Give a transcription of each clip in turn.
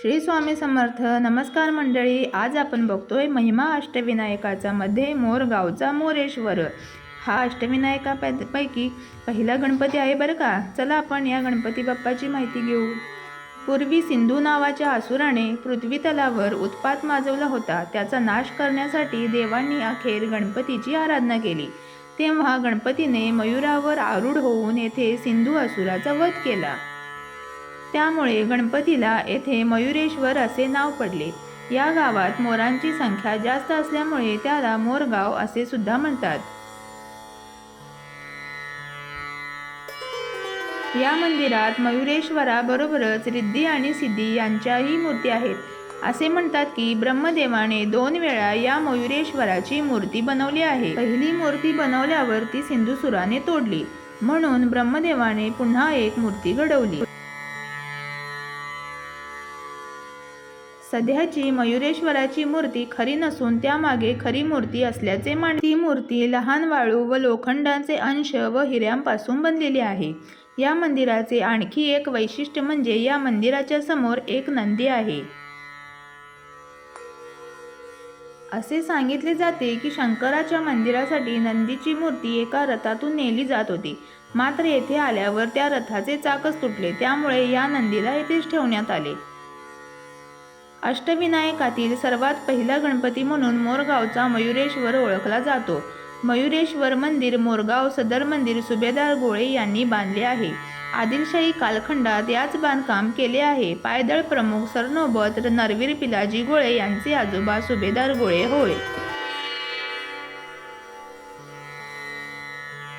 श्री स्वामी समर्थ. नमस्कार मंडळी. आज आपण बघतोय महिमा अष्टविनायकाचा मध्ये मोरगावचा मोरेश्वर. हा अष्टविनायकापैकी पहिला गणपती आहे बरं का? चला आपण या गणपती बाप्पाची माहिती घेऊ. पूर्वी सिंधू नावाच्या असुराने पृथ्वी तलावर उत्पात माजवला होता. त्याचा नाश करण्यासाठी देवांनी अखेर गणपतीची आराधना केली. तेव्हा गणपतीने मयुरावर आरूढ होऊन येथे सिंधू असुराचा वध केला. त्यामुळे गणपतीला येथे मयुरेश्वर असे नाव पडले. या गावात मोरांची संख्या जास्त असल्यामुळे त्याला मोरगाव असे सुद्धा म्हणतात. या मंदिरात मयुरेश्वराबरोबरच रिद्धी आणि सिद्धी यांच्याही मूर्ती आहेत. असे म्हणतात की ब्रह्मदेवाने दोन वेळा या मयुरेश्वराची मूर्ती बनवली आहे. पहिली मूर्ती बनवल्यावर ती सिंधुसुराने तोडली. म्हणून ब्रह्मदेवाने पुन्हा एक मूर्ती घडवली. सध्याची मयुरेश्वराची मूर्ती खरी नसून त्यामागे खरी मूर्ती असल्याचे मान ती मूर्ती लहान वाळू व लोखंडाचे अंश व हिऱ्यांपासून बनलेली आहे. या मंदिराचे आणखी एक वैशिष्ट्य म्हणजे या मंदिराच्या समोर एक नंदी आहे. असे सांगितले जाते की शंकराच्या मंदिरासाठी नंदीची मूर्ती एका रथातून नेली जात होती. मात्र येथे आल्यावर त्या रथाचे चाकच तुटले. त्यामुळे या नंदीला येथेच ठेवण्यात आले. अष्टविनायकातील सर्वात पहिला गणपती म्हणून मोरगावचा मयुरेश्वर ओळखला जातो. मयुरेश्वर मंदिर मोरगाव सदर मंदिर सुभेदार गोळे यांनी बांधले आहे. आदिलशाही कालखंडात याच बांधकाम केले आहे. पायदळ प्रमुख सरनोबत नरवीर पिलाजी गोळे यांचे आजोबा सुभेदार गोळे होय.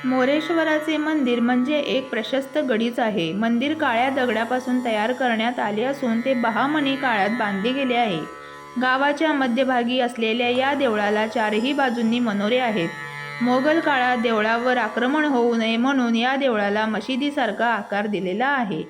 मोरेश्वराचे मंदिर म्हणजे एक प्रशस्त गडीच आहे. मंदिर काळ्या दगडापासून तयार करण्यात आले असून ते बहामणी काळात बांधले गेले आहे. गावाच्या मध्यभागी असलेल्या या देवळाला चारही बाजूंनी मनोरे आहेत. मोगल काळात देवळावर आक्रमण होऊ नये म्हणून या देवळाला मशिदीसारखा आकार दिलेला आहे.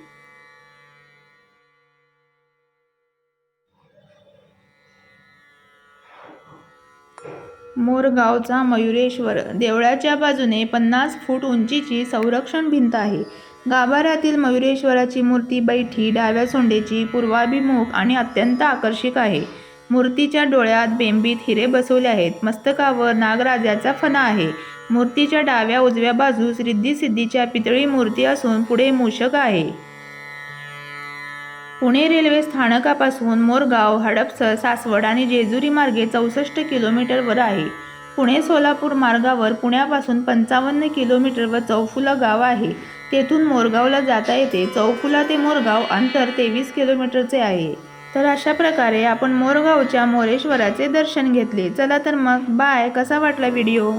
मोरगावचा मयुरेश्वर. देवळाच्या बाजूने पन्नास फूट उंचीची संरक्षण भिंत आहे. गाभाऱ्यातील मयुरेश्वराची मूर्ती बैठी डाव्या सोंडेची पूर्वाभिमुख आणि अत्यंत आकर्षक आहे. मूर्तीच्या डोळ्यात बेंबीत हिरे बसवले आहेत. मस्तकावर नागराजाचा फणा आहे. मूर्तीच्या डाव्या उजव्या बाजूस रिद्धी सिद्धीच्या पितळी मूर्ती असून पुढे मूषक आहे. पुणे रेल्वे स्थानकापासून मोरगाव हडपसर सासवड आणि जेजुरी मार्गे चौसष्ट किलोमीटरवर आहे. पुणे सोलापूर मार्गावर पुण्यापासून पंचावन्न किलोमीटर व चौफुला गाव आहे. तेथून मोरगावला जाता येते. चौफुला ते मोरगाव अंतर तेवीस किलोमीटरचे आहे. तर अशा प्रकारे आपण मोरगावच्या मोरेश्वराचे दर्शन घेतले. चला तर मग बाय. कसा वाटला व्हिडिओ?